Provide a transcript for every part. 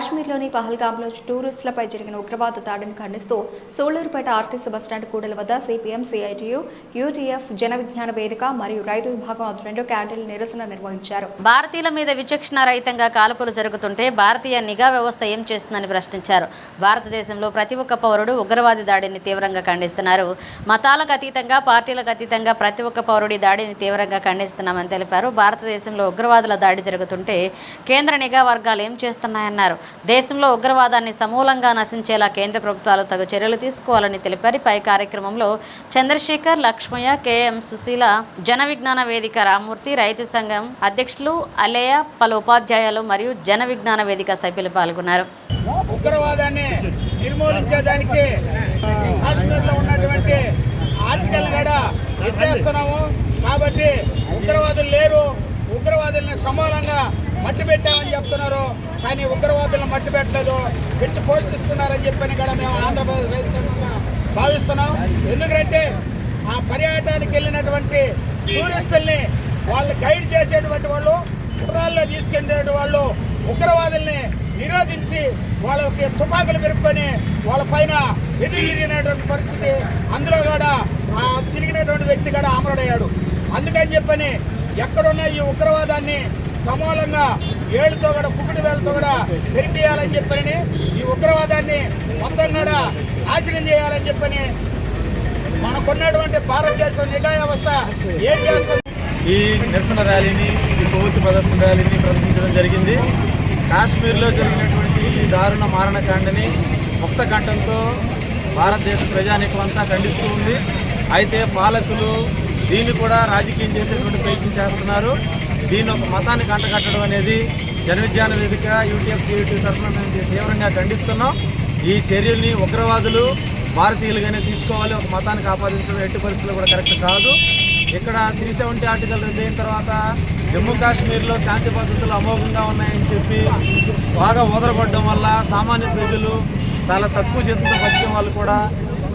కాశ్మీర్లోని పహల్గామ్లో టూరిస్టులపై జరిగిన ఉగ్రవాద దాడిని ఖండిస్తూ సోలూరుపేట ఆర్టీసీ బస్టాండ్ కూడల వద్ద CPM CITU UTF Jana Vignana వేదిక మరియు రైతు విభాగం ఆధ్వర్యంలో క్యాండిల్ నిరసన నిర్వహించారు. భారతీయుల మీద విచక్షణ రహితంగా కాల్పులు జరుగుతుంటే భారతీయ నిఘా వ్యవస్థ ఏం చేస్తుందని ప్రశ్నించారు. భారతదేశంలో ప్రతి ఒక్క పౌరుడు ఉగ్రవాది దాడిని తీవ్రంగా ఖండిస్తున్నారు. మతాలకు అతీతంగా పార్టీలకు అతీతంగా ప్రతి ఒక్క పౌరుడి దాడిని తీవ్రంగా ఖండిస్తున్నామని తెలిపారు. భారతదేశంలో ఉగ్రవాదుల దాడి జరుగుతుంటే కేంద్ర నిఘా వర్గాలు ఏం చేస్తున్నాయన్నారు. దేశంలో ఉగ్రవాదాన్ని సమూలంగా నశించేలా కేంద్ర ప్రభుత్వాలు తగు చర్యలు తీసుకోవాలని తెలిపారు. పై కార్యక్రమంలో చంద్రశేఖర్ లక్ష్మయ్య కెఎం సుశీల జన విజ్ఞాన వేదిక రామ్మూర్తి రైతు సంఘం అధ్యక్షులు అలేయ పలు ఉపాధ్యాయులు మరియు జన విజ్ఞాన వేదిక సభ్యులు పాల్గొన్నారు. ఉగ్రవాదాన్ని నిర్మూలించేదానికి కాశ్మీర్లో ఉన్నటువంటి ఆర్టికల్ కూడా ఎత్తేస్తున్నాము. కాబట్టి ఉగ్రవాదులు లేరు. ఉగ్రవాదుల్ని సమూలంగా మట్టి పెట్టామని చెప్తున్నారు. కానీ ఉగ్రవాదులను మట్టి పెట్టలేదు పెట్టి పోషిస్తున్నారని చెప్పని కూడా మేము ఆంధ్రప్రదేశ్ రైతు సంఘంగా భావిస్తున్నాం. ఎందుకంటే ఆ పర్యాటకానికి వెళ్ళినటువంటి టూరిస్టుల్ని వాళ్ళు గైడ్ చేసేటువంటి వాళ్ళు గుర్రాల్లో తీసుకెళ్ళే వాళ్ళు ఉగ్రవాదుల్ని నిరోధించి వాళ్ళకి తుపాకులు పెరుక్కొని వాళ్ళ పైన ఎదిరిగినటువంటి పరిస్థితి. అందులో కూడా ఆ తిరిగినటువంటి వ్యక్తి కూడా ఆమరుడయ్యాడు. అందుకని చెప్పని ఎక్కడున్న ఈ ఉగ్రవాదాన్ని సమూలంగా ఏళ్ళతో కూడా కుక్కుటి వేలతో కూడా పెరిపేయాలని చెప్పని ఈ ఉగ్రవాదాన్ని మొత్తం కూడా నాశనం చేయాలని చెప్పని మనకున్నటువంటి భారతదేశం నిఘా వ్యవస్థ ఏం చేస్తుంది? ఈ నిరసన ర్యాలీని ఈ కొవ్వొత్తి ప్రదర్శన ర్యాలీని ప్రదర్శించడం జరిగింది. కాశ్మీర్లో జరిగినటువంటి ఈ దారుణ మారణకాండని ముక్త కంఠంతో భారతదేశ ప్రజానీకం అంతా ఖండిస్తూ ఉంది. అయితే పాలకులు దీన్ని కూడా రాజకీయం చేసేటువంటి ప్రయత్నం చేస్తున్నారు. దీన్ని ఒక మతానికి అంటగట్టడం అనేది జనవిజ్ఞాన వేదిక యూటీఎఫ్ తరఫున మేము తీవ్రంగా ఖండిస్తున్నాం. ఈ చర్యల్ని ఉగ్రవాదులు భారతీయులుగానే తీసుకోవాలి ఒక మతానికి ఆపాదించడం ఎట్టి పరిస్థితులు కూడా కరెక్ట్ కాదు. ఇక్కడ త్రీ సెవెంటీ ఆర్టికల్ రద్దు అయిన తర్వాత జమ్మూ కాశ్మీర్లో శాంతి భద్రతలు అమోఘంగా ఉన్నాయని చెప్పి బాగా ఓదరపడడం వల్ల సామాన్య ప్రజలు చాలా తక్కువ జీతంతో బతికే వాళ్ళు కూడా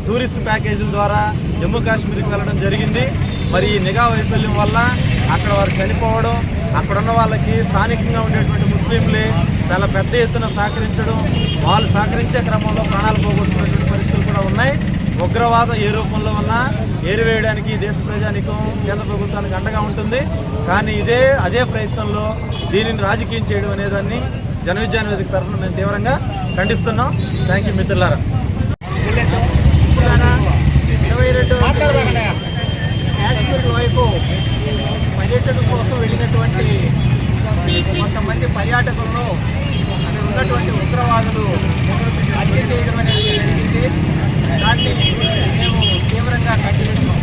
టూరిస్ట్ ప్యాకేజీల ద్వారా జమ్మూ కాశ్మీర్కి వెళ్ళడం జరిగింది. మరి ఈ నిఘా వైఫల్యం వల్ల అక్కడ వారు చనిపోవడం అక్కడ ఉన్న వాళ్ళకి స్థానికంగా ఉండేటువంటి ముస్లింలే చాలా పెద్ద ఎత్తున సహకరించడం వాళ్ళు సహకరించే క్రమంలో ప్రాణాలు పోగొట్టుకున్నటువంటి పరిస్థితులు కూడా ఉన్నాయి. ఉగ్రవాదం ఏ రూపంలో ఉన్నా ఏరివేయడానికి దేశ ప్రజానికం కేంద్ర ప్రభుత్వానికి అండగా ఉంటుంది. కానీ ఇదే అదే ప్రయత్నంలో దీనిని రాజకీయం చేయడం అనేదాన్ని జన విజ్ఞాన వేదిక తరఫున మేము తీవ్రంగా ఖండిస్తున్నాం. థ్యాంక్ యూ మిత్రులారా. ఇరవై రెండు వైపు పర్యటన కోసం వెళ్ళినటువంటి కొంతమంది పర్యాటకులను అక్కడ ఉన్నటువంటి ఉగ్రవాదులు హత్య చేయడం అనేది జరిగింది. దాన్ని మేము తీవ్రంగా ఖండిస్తున్నాం.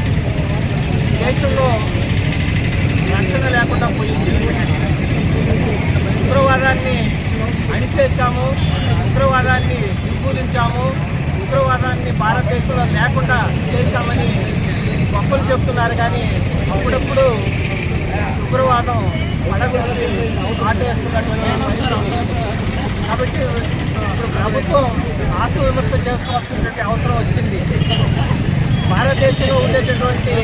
దేశంలో రక్షణ లేకుండా పోయింది. ఉగ్రవాదాన్ని అణిచేశాము ఉగ్రవాదాన్ని నిర్మూలించాము ఉగ్రవాదాన్ని భారతదేశంలో లేకుండా చేశామని గొప్పలు చెప్తున్నారు. కానీ అప్పుడప్పుడు ఉగ్రవాదం పడగొట్టి ఆటేస్తున్నటువంటి కాబట్టి ఇప్పుడు ప్రభుత్వం ఆత్మవిమర్శ చేసుకోవాల్సినటువంటి అవసరం వచ్చింది. భారతదేశంలో ఉండేటటువంటి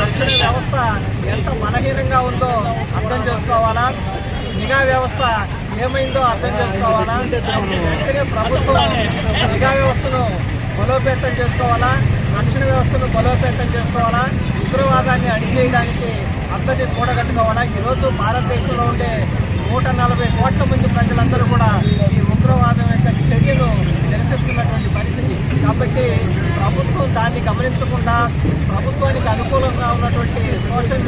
రక్షణ వ్యవస్థ ఎంత బలహీనంగా ఉందో అర్థం చేసుకోవాలా? నిఘా వ్యవస్థ ఏమైందో అర్థం చేసుకోవాలా? వెంటనే ప్రభుత్వం నిఘా వ్యవస్థను బలోపేతం చేసుకోవాలా? రక్షణ వ్యవస్థను బలోపేతం చేసుకోవాలా? ఉగ్రవాదాన్ని అడిచేయడానికి అందరినీ కూడగట్టుకోవాలా ఈరోజు భారతదేశంలో ఉండే నూట నలభై కోట్ల మంది ప్రజలందరూ కూడా ఈ ఉగ్రవాదం యొక్క చర్యలు నిరసిస్తున్నటువంటి పరిస్థితి. కాబట్టి ప్రభుత్వం దాన్ని గమనించకుండా ప్రభుత్వానికి అనుకూలంగా ఉన్నటువంటి సోషల్